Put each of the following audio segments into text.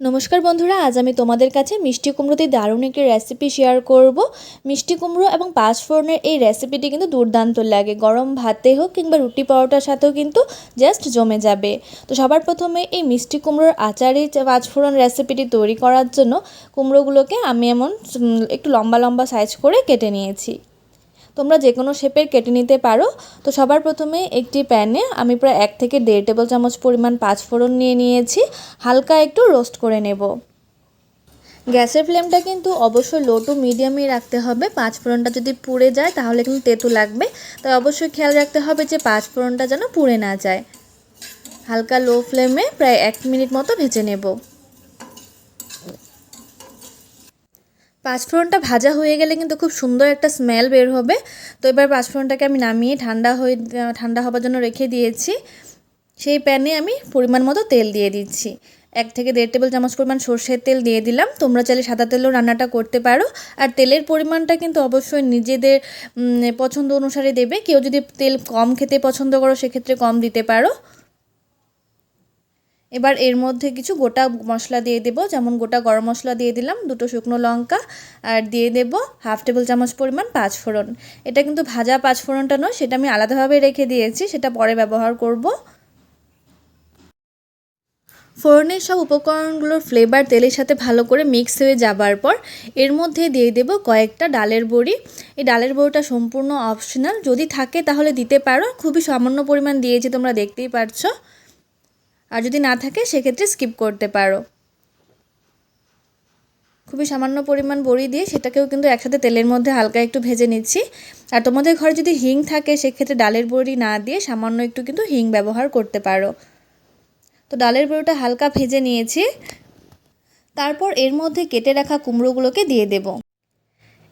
নমস্কার বন্ধুরা, আজ আমি তোমাদের কাছে মিষ্টি কুমড়ো দিয়ে দারুণ একটি রেসিপি শেয়ার করব। মিষ্টি কুমড়ো এবং পাঁচফোড়নের এই রেসিপিটি কিন্তু দুর্দান্ত লাগে। গরম ভাতে হোক কিংবা রুটি পরোটার সাথেও কিন্তু জাস্ট জমে যাবে। তো সবার প্রথমে এই মিষ্টি কুমড়োর আচারে পাঁচফোড়ন রেসিপিটি তৈরি করার জন্য কুমড়োগুলোকে আমি এমন একটু লম্বা লম্বা সাইজ করে কেটে নিয়েছি। তোমরা যে কোনো শেপের কেটে নিতে পারো। তো সবার প্রথমে একটি প্যানে আমি প্রায় এক থেকে দেড় টেবিল চামচ পরিমাণ পাঁচফোড়ন নিয়ে নিয়েছি। হালকা একটু রোস্ট করে নেব। গ্যাসের ফ্লেমটা কিন্তু অবশ্যই লো টু মিডিয়ামেই রাখতে হবে। পাঁচ ফোড়নটা যদি পুড়ে যায়, তাহলে কিন্তু তেতো লাগবে। তাই অবশ্যই খেয়াল রাখতে হবে যে পাঁচ ফোড়নটা যেন পুড়ে না যায়। হালকা লো ফ্লেমে প্রায় এক মিনিট মতো ভেজে নেব। পাঁচফোড়নটা ভাজা হয়ে গেলে কিন্তু খুব সুন্দর একটা স্মেল বের হবে। তো এবার পাঁচফোড়নটাকে আমি নামিয়ে ঠান্ডা হয়ে ঠান্ডা হবার জন্য রেখে দিয়েছি। সেই প্যানে আমি পরিমাণ মতো তেল দিয়ে দিচ্ছি। এক থেকে দেড় টেবিল চামচ পরিমাণ সর্ষের তেল দিয়ে দিলাম। তোমরা চাইলে সাদা তেলেও রান্নাটা করতে পারো। আর তেলের পরিমাণটা কিন্তু অবশ্যই নিজেদের পছন্দ অনুসারে দেবে। কেউ যদি তেল কম খেতে পছন্দ করো, সেক্ষেত্রে কম দিতে পারো। এবার এর মধ্যে কিছু গোটা মশলা দিয়ে দেবো, যেমন গোটা গরম মশলা দিয়ে দিলাম, দুটো শুকনো লঙ্কা, আর দিয়ে দেবো হাফ টেবিল চামচ পরিমাণ পাঁচফোড়ন। এটা কিন্তু ভাজা পাঁচফোড়নটা নয়, সেটা আমি আলাদাভাবে রেখে দিয়েছি, সেটা পরে ব্যবহার করব। ফোড়নের সব উপকরণগুলোর ফ্লেভার তেলের সাথে ভালো করে মিক্স হয়ে যাবার পর, এর মধ্যে দিয়ে দেবো কয়েকটা ডালের বড়ি। এই ডালের বড়িটা সম্পূর্ণ অপশনাল যদি থাকে তাহলে দিতে পারো, খুবই সামান্য পরিমাণ দিয়েছি, তোমরা দেখতেই পারছ। আর যদি না থাকে, সেক্ষেত্রে স্কিপ করতে পারো। খুবই সামান্য পরিমাণ বড়ি দিয়ে সেটাকেও কিন্তু একসাথে তেলের মধ্যে হালকা একটু ভেজে নিচ্ছি। আর তোমাদের ঘরে যদি হিং থাকে, সেক্ষেত্রে ডালের বড়ি না দিয়ে সামান্য একটু কিন্তু হিং ব্যবহার করতে পারো। তো ডালের বড়িটা হালকা ভেজে নিয়েছি। তারপর এর মধ্যে কেটে রাখা কুমড়োগুলোকে দিয়ে দেব।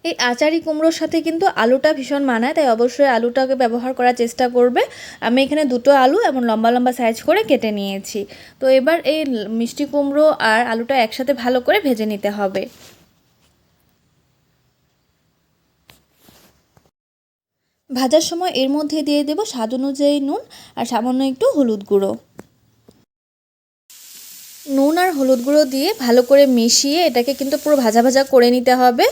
এই আচারি কুমড়োর সাথে কিন্তু আলুটা ভীষণ মানায়, তাই অবশ্যই আলুটাকে ব্যবহার করার চেষ্টা করবে। আমি এখানে দুটো আলু এবং লম্বা লম্বা সাইজ করে কেটে নিয়েছি। তো এবার এই মিষ্টি কুমড়ো আর আলুটা একসাথে ভালো করে ভেজে নিতে হবে। ভাজার সময় এর মধ্যে দিয়ে দেবো স্বাদ অনুযায়ী নুন আর সামান্য একটু হলুদ গুঁড়ো। নুন আর হলুদ গুঁড়ো দিয়ে ভালো করে মিশিয়ে এটাকে কিন্তু পুরো ভাজা ভাজা করে নিতে হবে।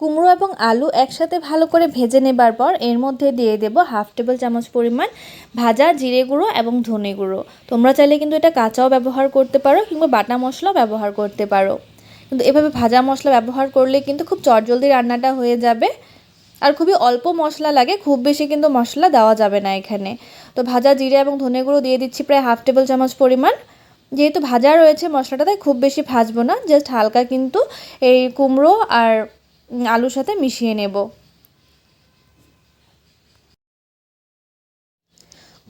কুমড়ো এবং আলু একসাথে ভালো করে ভেজে নেবার পর এর মধ্যে দিয়ে দেব হাফ টেবিল চামচ পরিমাণ ভাজা জিরে গুঁড়ো এবং ধনে গুঁড়ো। তোমরা চাইলে কিন্তু এটা কাঁচাও ব্যবহার করতে পারো কিংবা বাটা মশলাও ব্যবহার করতে পারো। কিন্তু এভাবে ভাজা মশলা ব্যবহার করলে কিন্তু খুব চটজলদি রান্নাটা হয়ে যাবে। আর খুবই অল্প মশলা লাগে, খুব বেশি কিন্তু মশলা দেওয়া যাবে না এখানে। তো ভাজা জিরে এবং ধনে গুঁড়ো দিয়ে দিচ্ছি প্রায় হাফ টেবিল চামচ পরিমাণ। যেহেতু ভাজা রয়েছে মশলাটা, তাই খুব বেশি ভাজবো না, জাস্ট হালকা কিন্তু এই কুমড়ো আর আলুর সাথে মিশিয়ে নেব।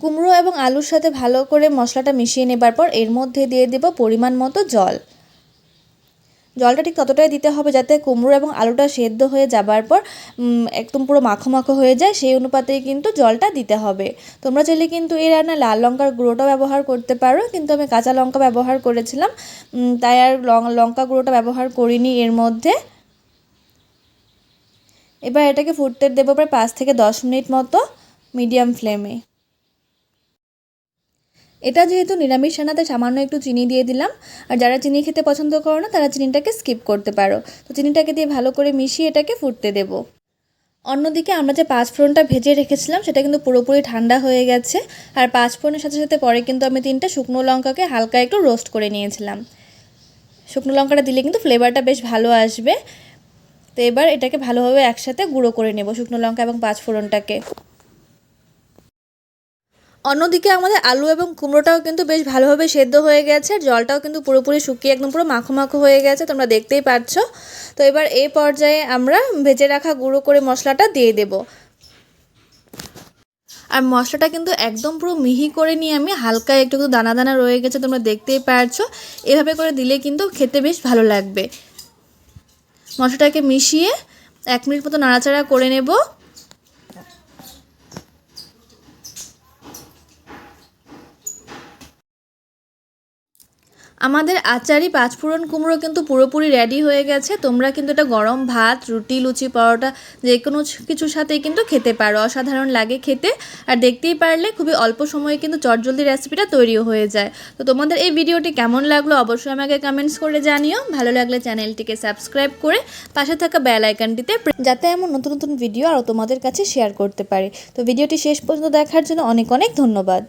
কুমড়ো এবং আলুর সাথে ভালো করে মশলাটা মিশিয়ে নেবার পর এর মধ্যে দিয়ে দেব পরিমাণ মতো জল। জলটা ঠিক ততটাই দিতে হবে যাতে কুমড়ো এবং আলুটা সেদ্ধ হয়ে যাবার পর একদম পুরো মাখো মাখো হয়ে যায়, সেই অনুপাতেই কিন্তু জলটা দিতে হবে। তোমরা চাইলে কিন্তু এই রান্না লাল লঙ্কার গুঁড়োটা ব্যবহার করতে পারো, কিন্তু আমি কাঁচা লঙ্কা ব্যবহার করেছিলাম তাই আর লঙ্কা গুঁড়োটা ব্যবহার করিনি এর মধ্যে। এবার এটাকে ফুটতে দেবো প্রায় পাঁচ থেকে দশ মিনিট মতো মিডিয়াম ফ্লেমে। এটা যেহেতু নিরামিষ রান্নাতে সামান্য একটু চিনি দিয়ে দিলাম। আর যারা চিনি খেতে পছন্দ করো না, তারা চিনিটাকে স্কিপ করতে পারো। তো চিনিটাকে দিয়ে ভালো করে মিশিয়ে এটাকে ফুটতে দেব। অন্যদিকে আমরা যে পাঁচ ফোড়নটা ভেজে রেখেছিলাম, সেটা কিন্তু পুরোপুরি ঠান্ডা হয়ে গেছে। আর পাঁচ ফোড়নের সাথে সাথে পরে কিন্তু আমি তিনটা শুকনো লঙ্কাকে হালকা একটু রোস্ট করে নিয়েছিলাম। শুকনো লঙ্কাটা দিলে কিন্তু ফ্লেভারটা বেশ ভালো আসবে। তো এবার এটাকে ভালোভাবে একসাথে গুঁড়ো করে নেব শুকনো লঙ্কা এবং পাঁচ ফোড়নটাকে। অন্যদিকে আমাদের আলু এবং কুমড়োটাও কিন্তু বেশ ভালোভাবে সেদ্ধ হয়ে গেছে জলটাও কিন্তু পুরোপুরি শুকিয়ে একদম পুরো মাখো মাখো হয়ে গেছে, তোমরা দেখতেই পাচ্ছ। তো এবার এই পর্যায়ে আমরা ভেজে রাখা গুঁড়ো করে মশলাটা দিয়ে দেব। আর মশলাটা কিন্তু একদম পুরো মিহি করে নিয়ে আমি হালকা একটু একটু দানা দানা রয়ে গেছে, তোমরা দেখতেই পারছ। এভাবে করে দিলে কিন্তু খেতে বেশ ভালো লাগবে। মশলাটাকে মিশিয়ে এক মিনিট মতো নাড়াচাড়া করে নেব। আমাদের আচারি পাঁচফোড়ন কুমড়ো কিন্তু পুরোপুরি রেডি হয়ে গেছে। তোমরা কিন্তু এটা গরম ভাত, রুটি, লুচি, পরোটা যে কোনো কিছুর সাথেই কিন্তু খেতে পারো। অসাধারণ লাগে খেতে। আর দেখতেই পারলে খুবই অল্প সময়ে কিন্তু চটজলদি রেসিপিটা তৈরিও হয়ে যায়। তো তোমাদের এই ভিডিওটি কেমন লাগল অবশ্যই আমাকে কমেন্টস করে জানিও। ভালো লাগলে চ্যানেলটিকে সাবস্ক্রাইব করে পাশে থাকা বেল আইকনটিতে যাতে এমন নতুন নতুন ভিডিও আরও তোমাদের কাছে শেয়ার করতে পারি। তো ভিডিওটি শেষ পর্যন্ত দেখার জন্য অনেক অনেক ধন্যবাদ।